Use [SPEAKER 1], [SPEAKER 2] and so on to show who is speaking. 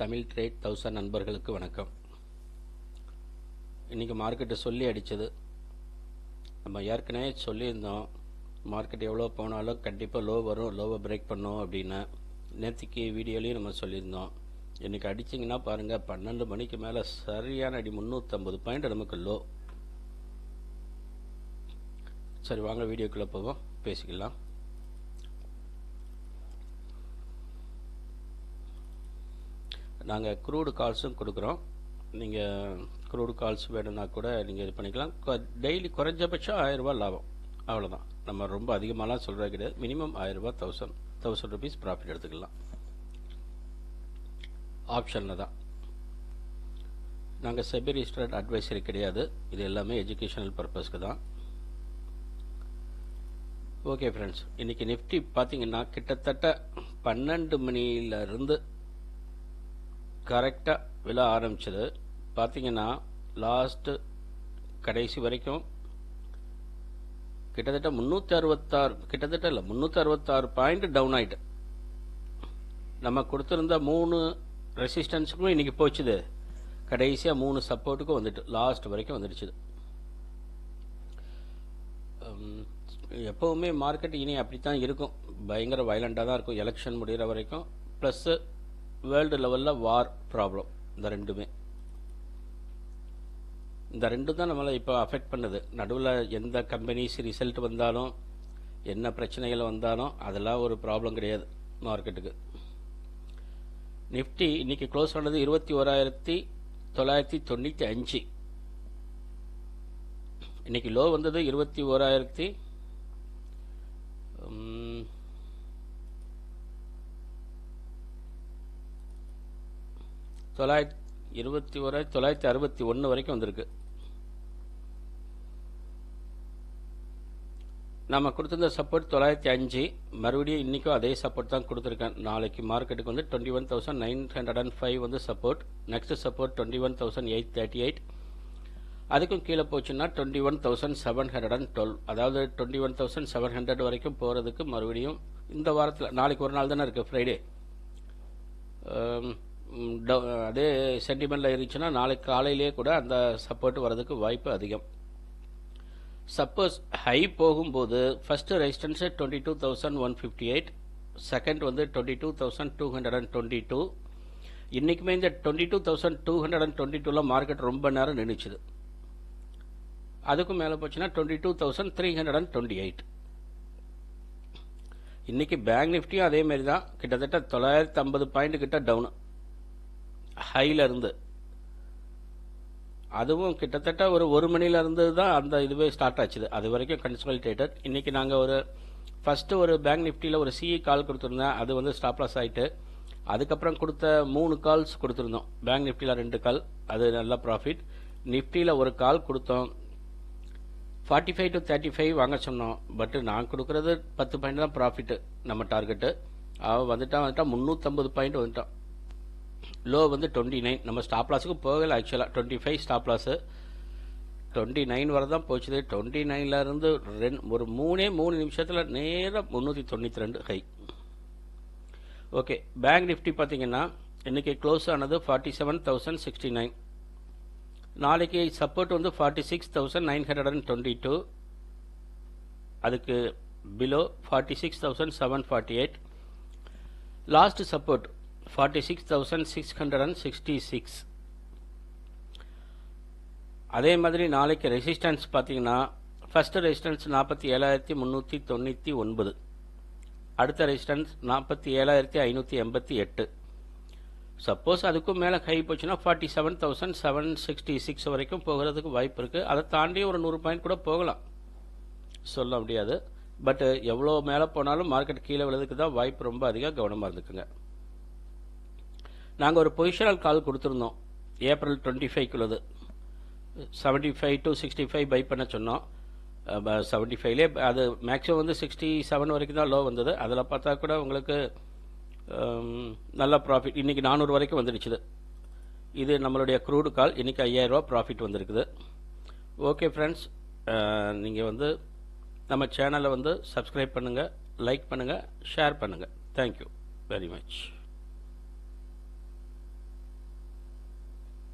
[SPEAKER 1] Tamil trade thousand நண்பர்களுக்கு வணக்கம். இன்றைக்கி மார்க்கெட்டை சொல்லி அடித்தது நம்ம ஏற்கனவே சொல்லியிருந்தோம் மார்க்கெட் எவ்வளோ போனாலும் கண்டிப்பாக லோ வரும் லோவை பிரேக் பண்ணோம் அப்படின்னு. நேற்றுக்கு வீடியோலையும் நம்ம சொல்லியிருந்தோம். இன்றைக்கி அடிச்சிங்கன்னா பாருங்கள் பன்னெண்டு மணிக்கு மேலே சரியான அடி முந்நூற்றம்பது பாயிண்ட் நமக்கு லோ சரி வாங்க வீடியோக்குள்ளே போவோம் பேசிக்கலாம். நாங்கள் க்ரூடு கால்ஸும் கொடுக்குறோம். நீங்கள் க்ரூடு கால்ஸ் வேணும்னா கூட நீங்கள் இது பண்ணிக்கலாம். டெய்லி குறைஞ்சபட்சம் ஆயிரரூபா லாபம். அவ்வளோதான் நம்ம ரொம்ப அதிகமாகலாம் சொல்கிறது கிடையாது. மினிமம் ஆயிரரூபா தௌசண்ட் தௌசண்ட் ருபீஸ் ப்ராஃபிட் எடுத்துக்கலாம். ஆப்ஷனில் தான். நாங்கள் செபி ரிஜிஸ்டர்ட் அட்வைசரி கிடையாது. இது எல்லாமே எஜுகேஷனல் பர்பஸ்க்கு தான். ஓகே ஃப்ரெண்ட்ஸ் இன்றைக்கி நிஃப்டி பார்த்தீங்கன்னா கிட்டத்தட்ட பன்னெண்டு மணியிலிருந்து கரெக்டாக விழ ஆரம்பிச்சது. பார்த்தீங்கன்னா லாஸ்ட்டு கடைசி வரைக்கும் கிட்டத்தட்ட முந்நூற்றி அறுபத்தாறு கிட்டத்தட்ட இல்லை முந்நூற்றி அறுபத்தாறு பாயிண்ட் டவுன் ஆகிட்டு நம்ம கொடுத்துருந்த மூணு ரெசிஸ்டன்ஸுக்கும் இன்றைக்கி போச்சுது. கடைசியாக மூணு சப்போர்ட்டுக்கும் வந்துட்டு லாஸ்ட் வரைக்கும் வந்துடுச்சுது. எப்போவுமே மார்க்கெட் இனி அப்படி தான் இருக்கும். பயங்கர வயலண்டாக தான் இருக்கும். எலெக்ஷன் முடிகிற வரைக்கும். ப்ளஸ்ஸு வேர்ல்டு லெவலில் வார் ப்ராப்ளம் இந்த ரெண்டுமே. இந்த ரெண்டு தான் நம்மளை இப்போ அஃபெக்ட் பண்ணுது. நடுவில் எந்த கம்பெனிஸ் ரிசல்ட் வந்தாலும் என்ன பிரச்சனைகள் வந்தாலும் அதெல்லாம் ஒரு ப்ராப்ளம் கிடையாது மார்க்கெட்டுக்கு நிஃப்டி இன்னைக்கு க்ளோஸ் ஆனது இருபத்தி ஓராயிரத்தி தொள்ளாயிரத்தி தொண்ணூற்றி அஞ்சு. இன்னைக்கு லோ வந்தது இருபத்தி ஓராயிரத்தி தொள்ளாயிரத்தி இருபத்தி ஒரு தொள்ளாயிரத்தி அறுபத்தி ஒன்று வரைக்கும் வந்திருக்கு. நம்ம கொடுத்துருந்த சப்போர்ட் தொள்ளாயிரத்தி அஞ்சு மறுபடியும் இன்றைக்கும் அதே சப்போர்ட் தான் கொடுத்துருக்கேன். நாளைக்கு மார்க்கெட்டுக்கு வந்து twenty one thousand nine hundred and five வந்து support next support twenty one thousand eight thirty eight அதுக்கும் கீழே போச்சுன்னா twenty one thousand seven hundred and twelve அதாவது twenty one thousand seven hundred வரைக்கும் போகிறதுக்கு மறுபடியும் இந்த வாரத்தில் நாளைக்கு ஒரு நாள் தானே இருக்குது ஃப்ரைடே அதே சென்டிமெண்ட்டில் இருந்துச்சுன்னா நாளைக்கு காலையிலேயே கூட அந்த சப்போர்ட் வரதுக்கு வாய்ப்பு அதிகம். சப்போஸ் ஹை போகும்போது first resistance twenty two thousand one fifty eight second வந்து twenty two thousand two hundred and twenty two இன்றைக்குமே இந்த twenty two thousand two hundred and twenty டூவில் மார்க்கெட் ரொம்ப நேரம் நின்றுச்சுது அதுக்கும் மேலே போச்சுன்னா twenty two thousand three hundred and twenty eight இன்றைக்கி பேங்க் நிஃப்டியும் அதே மாதிரி தான். கிட்டத்தட்ட தொள்ளாயிரத்தி ஐம்பது பாயிண்ட் கிட்ட டவுனு ஹையிலேருந்து அதுவும் கிட்டத்தட்ட ஒரு ஒரு மணிலேருந்து தான் அந்த இதுவே ஸ்டார்ட் ஆச்சுது. அது வரைக்கும் கன்சல்டேட்டட் இன்றைக்கி நாங்கள் ஒரு ஃபஸ்ட்டு ஒரு பேங்க் நிஃப்டியில் ஒரு சிஇ கால் கொடுத்துருந்தேன். அது வந்து ஸ்டாப்லாஸ் ஆகிட்டு அதுக்கப்புறம் கொடுத்த மூணு கால்ஸ் கொடுத்துருந்தோம். பேங்க் நிஃப்டியில் ரெண்டு கால் அது நல்ல ப்ராஃபிட் நிஃப்டியில் ஒரு கால் கொடுத்தோம். Forty five to thirty five வாங்க சொன்னோம். பட்டு நான் கொடுக்குறது பத்து பாயிண்ட் தான் ப்ராஃபிட்டு நம்ம டார்கெட்டு அவன் வந்துட்டான் வந்துட்டான். முந்நூற்றம்பது பாயிண்ட் வந்துட்டான். லோ வந்து டுவெண்ட்டி நைன் நம்ம ஸ்டாப் லாஸுக்கு போகலை ஆக்சுவலாக twenty five stop loss twenty nine வரை தான் போச்சுது டுவெண்ட்டி நைன்லேருந்து ரெண்டு ஒரு மூணே மூணு நிமிஷத்தில் நேராக முந்நூற்றி தொண்ணூற்றி ரெண்டு ஹை ஓகே பேங்க் நிஃப்டி பார்த்தீங்கன்னா இன்றைக்கி க்ளோஸ் ஆனது forty seven thousand sixty nine நாளைக்கு சப்போர்ட் வந்து forty six thousand nine hundred and twenty two அதுக்கு below forty six thousand seven forty eight last support forty six thousand six hundred and sixty six அதே மாதிரி நாளைக்கு resistance பார்த்தீங்கன்னா first resistance நாற்பத்தி ஏழாயிரத்தி முந்நூற்றி தொண்ணூற்றி ஒன்பது. அடுத்த ரெசிஸ்டன்ஸ் நாற்பத்தி ஏழாயிரத்தி ஐநூற்றி எண்பத்தி எட்டு. சப்போஸ் அதுக்கும் மேலே கை போச்சுன்னா forty seven thousand seven sixty six வரைக்கும் போகிறதுக்கு வாய்ப்பு இருக்குது அதை தாண்டி ஒரு நூறு பாயிண்ட் கூட போகலாம். சொல்ல முடியாது. பட் எவ்வளோ மேலே போனாலும் மார்க்கெட் கீழே விழுதுக்கு தான் வாய்ப்பு ரொம்ப அதிகம் கவனமாக இருந்துக்குங்க. நாங்கள் ஒரு பொசிஷனல் கால் கொடுத்துருந்தோம். April twenty ஃபைவ்க்குள்ளது seventy five to sixty five buy பண்ண சொன்னோம். செவன்ட்டி ஃபைவ்லே அது மேக்ஸிமம் வந்து சிக்ஸ்டி செவன் வரைக்கும் தான் லோ வந்தது. அதில் பார்த்தா கூட உங்களுக்கு நல்ல ப்ராஃபிட் இன்றைக்கி நானூறு வரைக்கும் வந்துடுச்சுது இது. நம்மளுடைய க்ரூடு கால் இன்றைக்கி ஐயாயிரரூபா ப்ராஃபிட் வந்திருக்குது. ஓகே ஃப்ரெண்ட்ஸ் நீங்கள் வந்து நம்ம சேனலை வந்து சப்ஸ்கிரைப் பண்ணுங்கள் லைக் பண்ணுங்கள் ஷேர் பண்ணுங்கள் தேங்க்யூ வெரி மச்